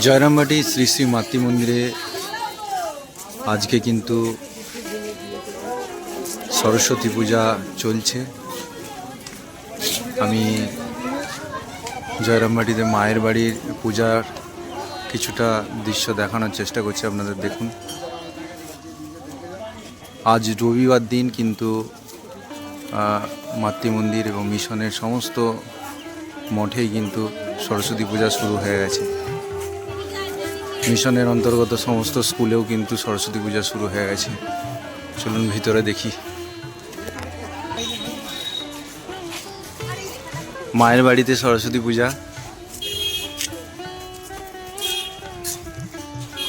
জয়রামবাটি শ্রী শ্রী মাতৃ মন্দিরে আজকে কিন্তু সরস্বতী পূজা চলছে। আমি জয়রামবাটিতে মায়ের বাড়ির পূজার কিছুটা দৃশ্য দেখানোর চেষ্টা করছি আপনাদের দেখুন। আজ রবিবার দিন কিন্তু আহ, মাতৃ মন্দির এবং মিশনের সমস্ত মঠেই কিন্তু সরস্বতী পূজা শুরু হয়ে গেছে। মিশনের অন্তর্গত সমস্ত স্কুলেও কিন্তু সরস্বতী পূজা শুরু হয়ে গেছে। চলুন ভিতরে দেখি। মায়ের বাড়িতে সরস্বতী পূজা।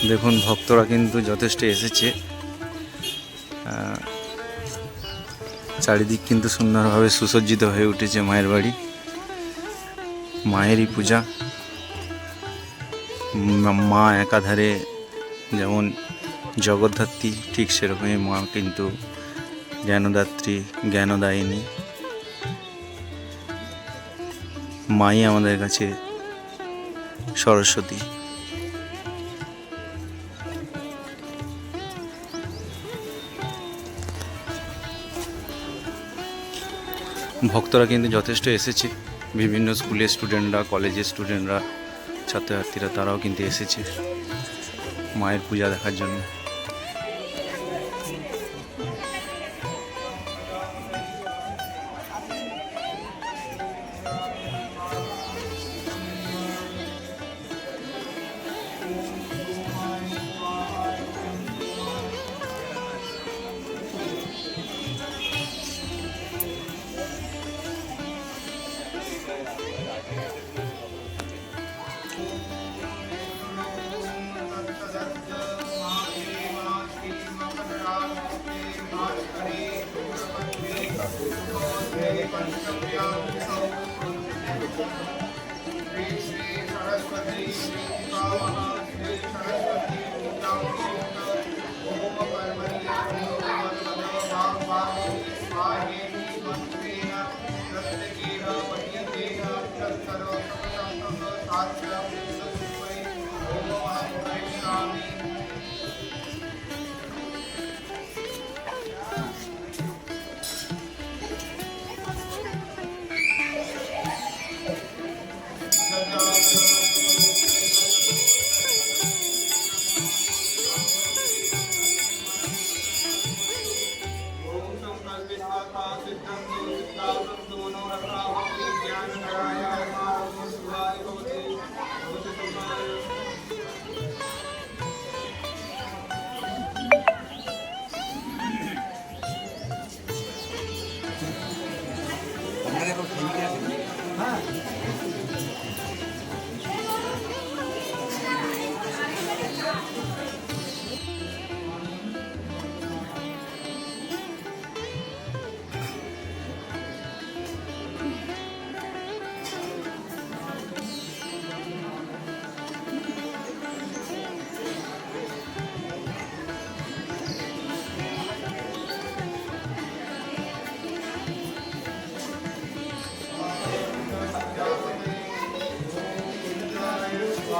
দেখুন, ভক্তরা কিন্তু যথেষ্ট এসেছে। চারিদিক কিন্তু সুন্দরভাবে সুসজ্জিত হয়ে উঠেছে মায়ের বাড়ি। মায়েরই পূজা। মা- একাধারে যেমন জগদ্ধাত্রী ঠিক সেরকমই মা কিন্তু জ্ঞানদাত্রী, জ্ঞানদায়িনী। মাই আমাদের কাছে সরস্বতী। ভক্তরা কিন্তু যথেষ্ট এসেছে। বিভিন্ন স্কুলের স্টুডেন্টরা কলেজের স্টুডেন্টরা ছাত্রছাত্রীরা তারাও কিন্তু এসেছে মায়ের পূজা দেখার জন্য। Amen.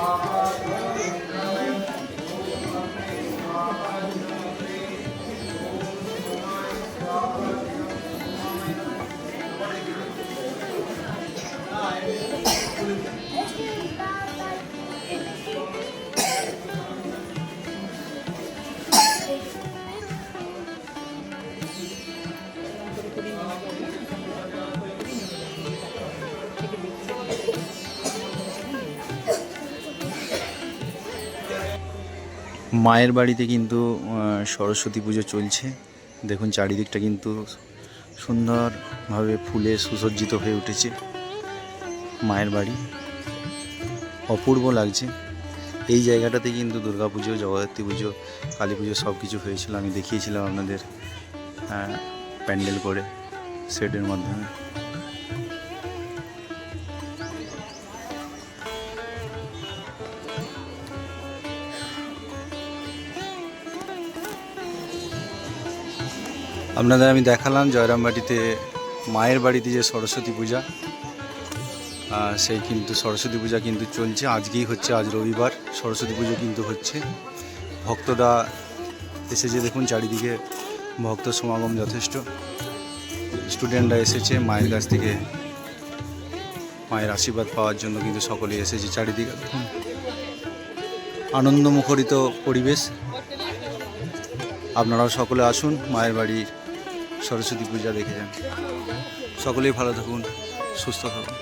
好。মায়ের বাড়িতে কিন্তু সরস্বতী পুজো চলছে। দেখুন, চারিদিকটা কিন্তু সুন্দরভাবে ফুলে সুসজ্জিত হয়ে উঠেছে মায়ের বাড়ি। অপূর্ব লাগছে। এই জায়গাটাতে কিন্তু দুর্গা পুজো, জগদ্ধাত্রী পুজো, কালী পুজো সব কিছু হয়েছিল। আমি দেখিয়েছিলাম আপনাদের প্যান্ডেল করে, সেটের মাধ্যমে। আপনাদের আমি দেখালাম জয়রামবাটিতে মায়ের বাড়িতে যে সরস্বতী পূজা। সেই কিন্তু সরস্বতী পূজা কিন্তু চলছে। আজকেই হচ্ছে, আজ রবিবার সরস্বতী পুজো কিন্তু হচ্ছে। ভক্তরা এসেছে দেখুন, চারিদিকে ভক্ত সমাগম যথেষ্ট। স্টুডেন্টরা এসেছে মায়ের কাছ থেকে। মায়ের আশীর্বাদ পাওয়ার জন্য কিন্তু সকলেই এসেছে চারিদিকে। দেখুন আনন্দমুখরিত পরিবেশ। আপনারাও সকলে আসুন, মায়ের বাড়ির সরস্বতী পূজা দেখে যান। সকলেই ভালো থাকুন সুস্থ থাকুন।